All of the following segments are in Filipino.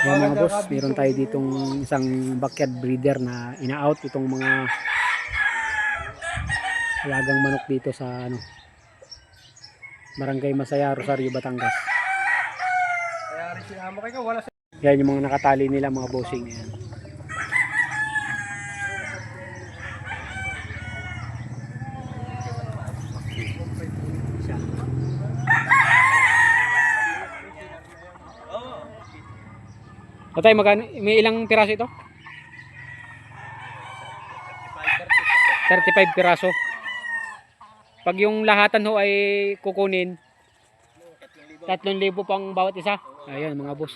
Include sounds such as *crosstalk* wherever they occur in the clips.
Yan mga boss, meron tayo ditong isang backyard breeder na ina-out itong mga alagang manok dito sa ano Barangay Masaya, Rosario, Batangas. Yan yung mga nakatali nila mga bossing. Yan. Tatay, magkano, may ilang piraso ito? 35 piraso. Pag yung lahatan ho ay kukunin, 3,000 pang bawat isa. Ayan mga boss.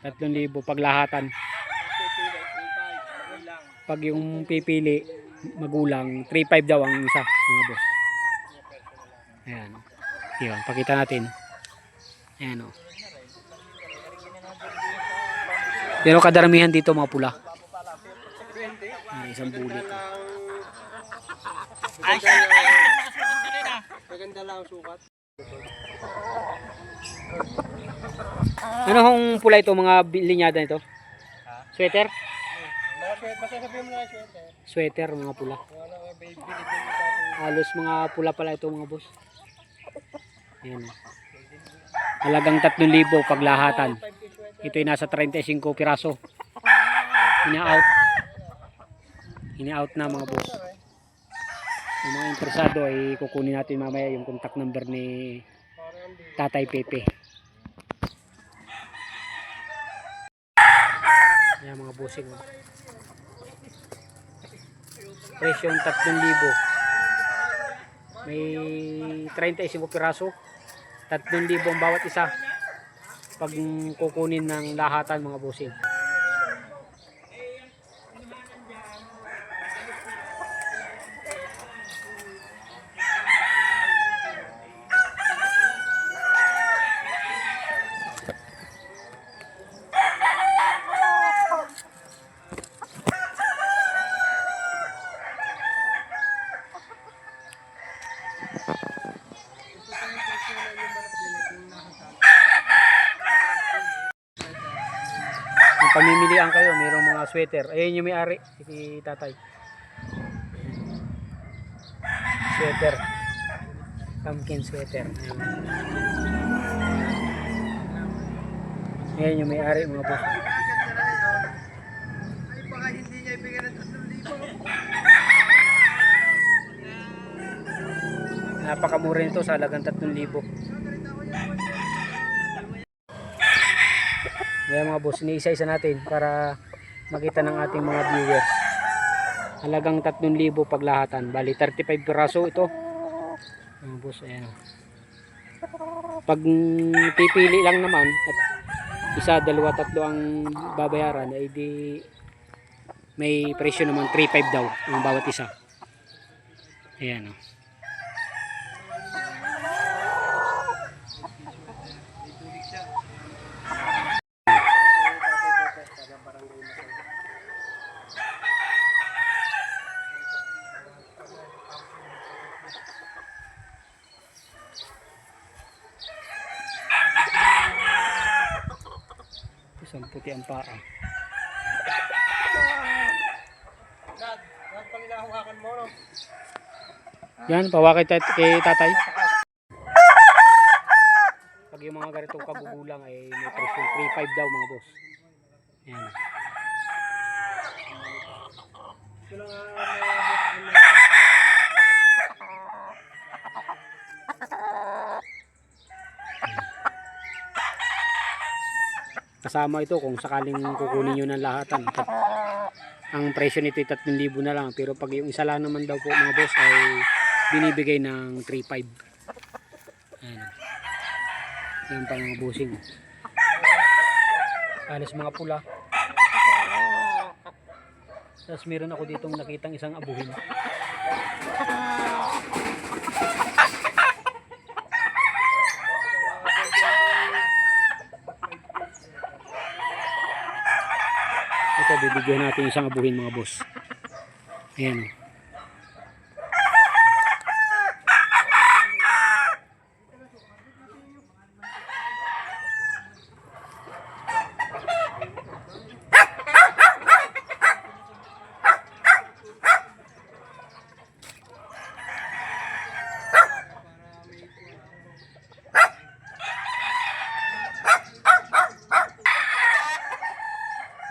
3,000 pag lahatan. Pag yung pipili, magulang, 3,500 daw ang isa mga boss. Ayan. Yun, pakita natin. Ayan o. Pero kadaramihan dito mga pula. Ayan, isang bulit. Maganda lang ang sukat. Ano hong pula ito mga linyada nito? Sweater? Sweater. Sweater mga pula. Halos mga pula pala ito mga boss. Ayan. Halagang 3,000 paglahatan. Ito ay nasa 35 piraso. Ina-out. Ina-out na mga boss. Yung mga interesado ay kukunin natin mamaya yung contact number ni Tatay Pepe. Ayan mga bossing. oh. Presyo 3,000. May 35 piraso. 3,000 ang bawat isa. Pag kukunin ng lahatan mga bossing. Kung pamimilian kayo, mayroong mga sweater. Ayun yung may-ari, si tatay. Sweater. Pumpkin sweater. Ayan. Ayan yung may-ari mga boss. Ay, baka hindi niya ibigay ng 3,000. Napakamura nito sa halagang 3,000. Kaya mga boss, iniisa-isa natin para makita ng ating mga viewers. Halagang 3,000 paglahatan. Bali, 35 piraso ito. Mga boss, ayan. Pag pipili lang naman at isa, dalawa, tatlo ang babayaran, ay di may presyo naman 3,500 daw ang bawat isa. Ayan o. Isang puti ang paa. Yan, pawa kay, tat- kay tatay. Pag yung mga ganitong kabugulang ay may presyo 3.5 daw mga boss. Yan. Ito lang ang mga boss. Kasama ito kung sakaling kukunin nyo ng lahatan. Tat- Ang presyo nito ay 3,000 na lang. Pero pag yung isa lang naman daw po mga boss ay binibigay ng 3.5. Ayan. Yan pa mga bossing. Alas mga pula. Tapos meron ako ditong nakitang isang abuhin. Ito, bibigyan natin isang abuhin mga boss.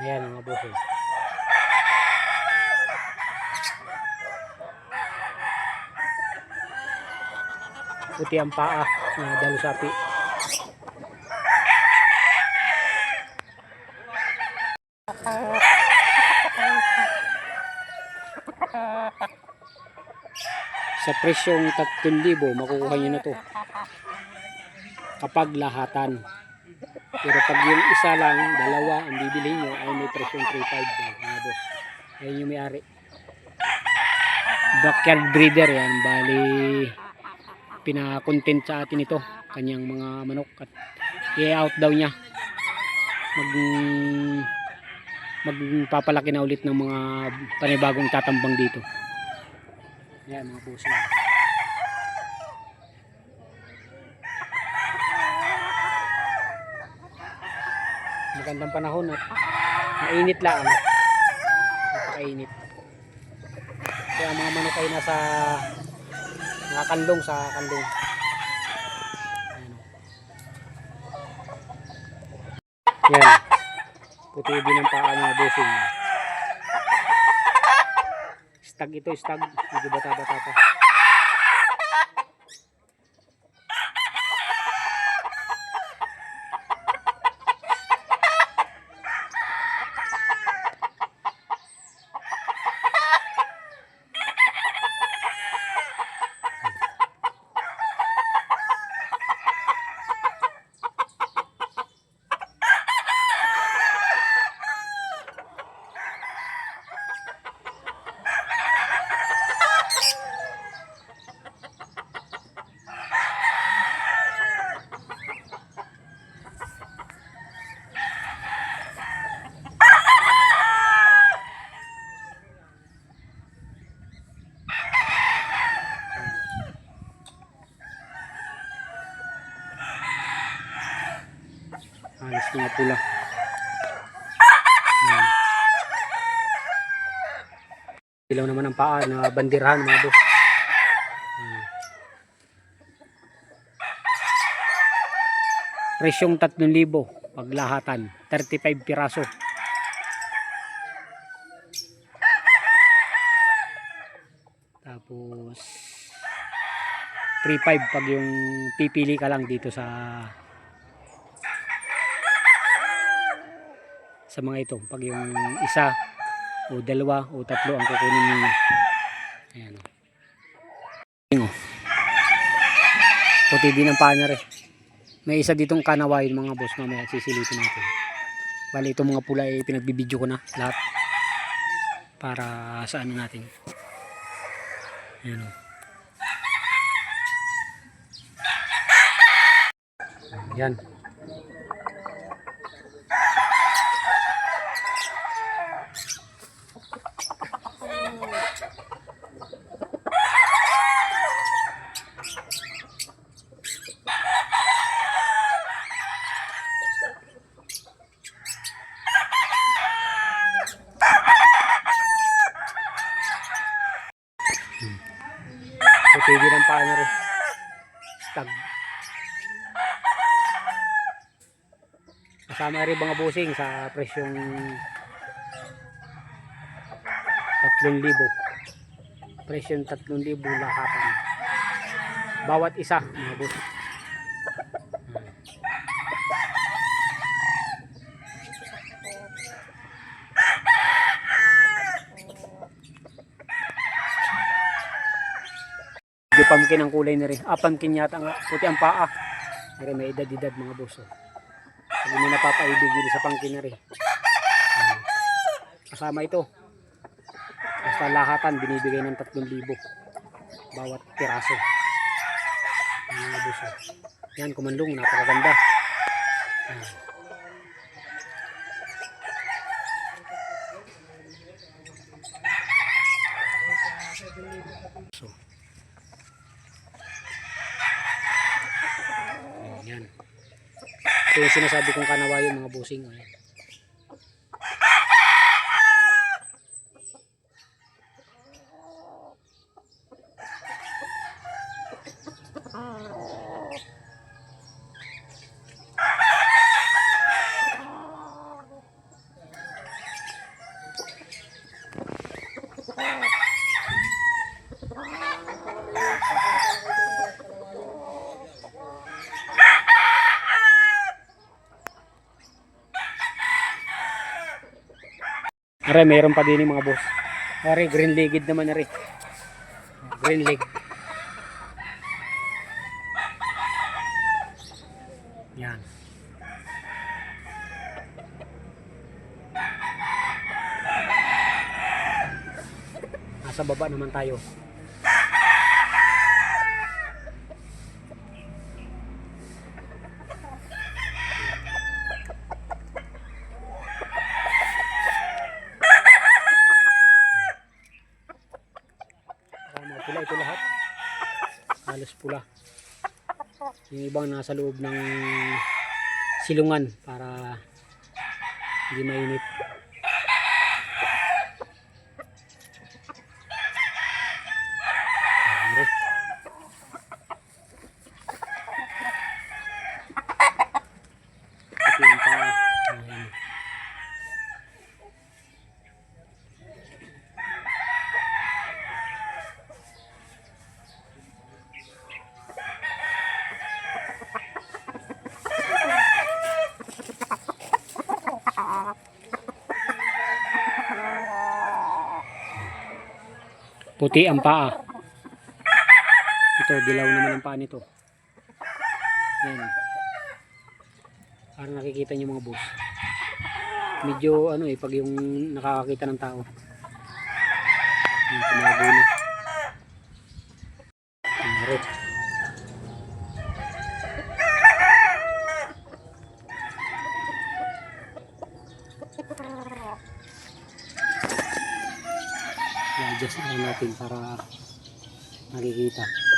Ayan mga boss. oh. Puti ang paa na dalusapi. Sa presyong 3,000 makukuha nyo na to. Kapag lahatan. Pero pag yung isa lang, dalawa ang bibili nyo ay may presyong 3,500 daw, mga boss. Ayun yung may-ari. Backyard breeder yan. Bali, pinakontent sa atin ito. Kanyang mga manok. At i-out daw niya. Mag magpapalaki na ulit ng mga panibagong tatambang dito. Yan mga puso. Magandang panahon at mainit lang. Napakainit. Kaya mga manok ay nasa mga kandong sa kandong. Yan. Puti din ang paa mga busing. Stag ito, stag. Medyo bata-bata pa. Alis mga pula. Yan. Ilaw naman ang paa na bandirahan mga boss. Yan. Presyong 3,000 paglahatan. 35 piraso. Tapos 3,500 pag yung pipili ka lang dito sa sa mga ito. Pag yung isa o dalawa o tatlo ang kukunin ninyo. Ayan o. Ayan o. Puti din ang pana rin. May isa ditong kanawain mga boss mamaya sisilipin natin. Bali itong mga pula ay pinagbibidyo ko na lahat. Para sa ano natin. Ayan o. Yan. Puti din ang paa na rin. Stag. Rin mga busing sa presyong 3,000. Presyong 3,000 lahatan. Bawat isa mga bus. Medyo pumpkin ang kulay na rin. Ah, pumpkin yata nga. Puti ang paa. Pero may edad-edad mga boss. Oh. Hindi mo napapaibig din sa na rin. Ayan. Kasama ito. Basta lahatan, binibigay ng 3,000. Bawat piraso. Boss. Oh. Yan, kumandong. Napakaganda. Ayan. So, yung sinasabi kong kanawayo mga busing. Ayan. Are, mayroon pa din yung mga boss. Are, green legged naman are. Green leg. Yan. Nasa baba naman tayo. Ah, mga pula ito lahat. Halos pula. Yung ibang nasa loob ng silungan para hindi mainit. Ayan. Ito yung pa. Ayan. Puti ang paa. Ito, dilaw naman ang paa nito. Yan. Parang nakikita niyo mga boss. Medyo ano eh, pag yung nakakakita ng tao. Yung tumago na. Yung red. I-adjust na natin para makikita.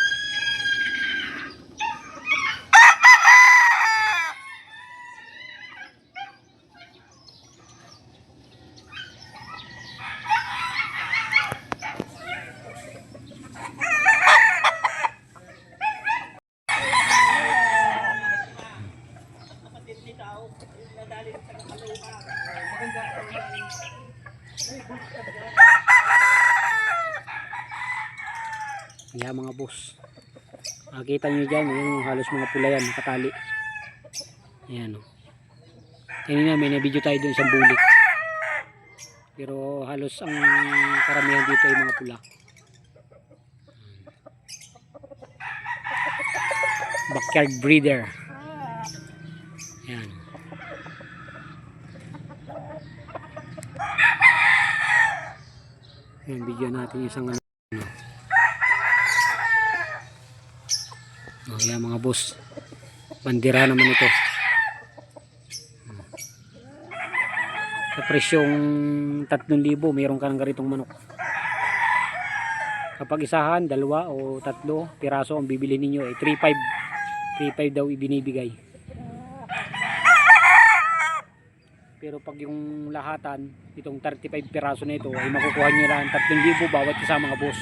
Yan mga boss. Makikita nyo dyan, yung halos mga pula yan, nakatali. Ayan o. Kanina may na-video tayo dun sa bulik. Pero halos ang karamihan dito ay mga pula. Backyard breeder. Ayan. Ayan, video natin isang ano. Oh, yan mga boss. Bandira naman ito. Sa presyong 3,000, mayroon ka ng ganitong manok. Kapag isahan, dalawa o tatlo piraso ang bibili ninyo ay 3,500. 3,500 daw ibinibigay. Pero pag yung lahatan, itong 35 piraso na ito ay makukuha nyo lang 3,000 bawat isa mga boss.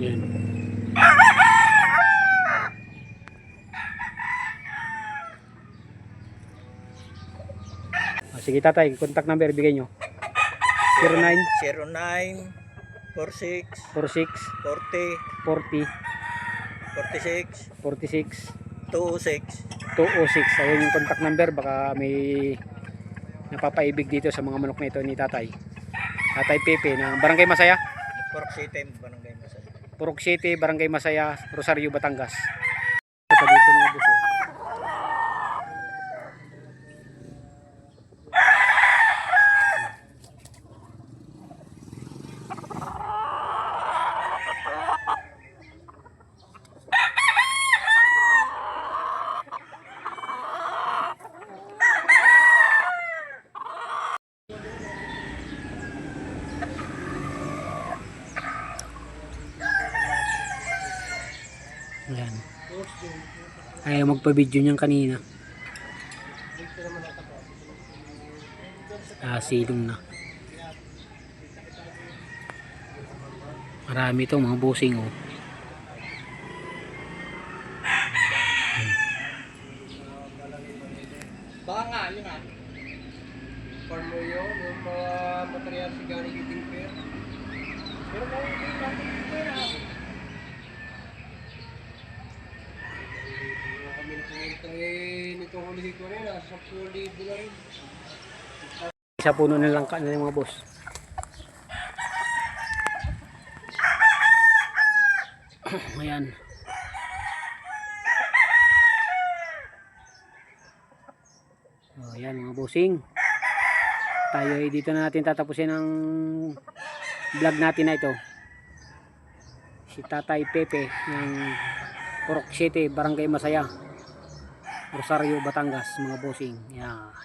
Yan. Ah, sige tatay, contact number bigay nyo. 09 09 46 46 40 40 46 46 206 206. Ayun yung contact number. Baka may napapaibig dito sa mga manok na ito ni tatay. Tatay Pepe ng Barangay Masaya. Pork City Barangay Masay. Purok City, Barangay Masaya, Rosario, Batangas. Ito dito mga buso. Ayan. Ayaw magpa-video niyan kanina. Ah, silong na. Marami to mga busing oh. Baka nga, yun nga. Farm mo yun, yung mga material si Gary Giting Fair. Pero kung hindi natin yung pera. Eh, nito huli ko rin, nasa 10,000 na rin. Isa puno na lang ka na yung mga boss. *clears throat* Ayan. Oh, ayan mga bossing. Tayo ay dito na natin tatapusin ang vlog natin na ito. Si Tatay Pepe ng Purok City, Barangay Masaya. Rosario, Batangas, mga bossing. Yan.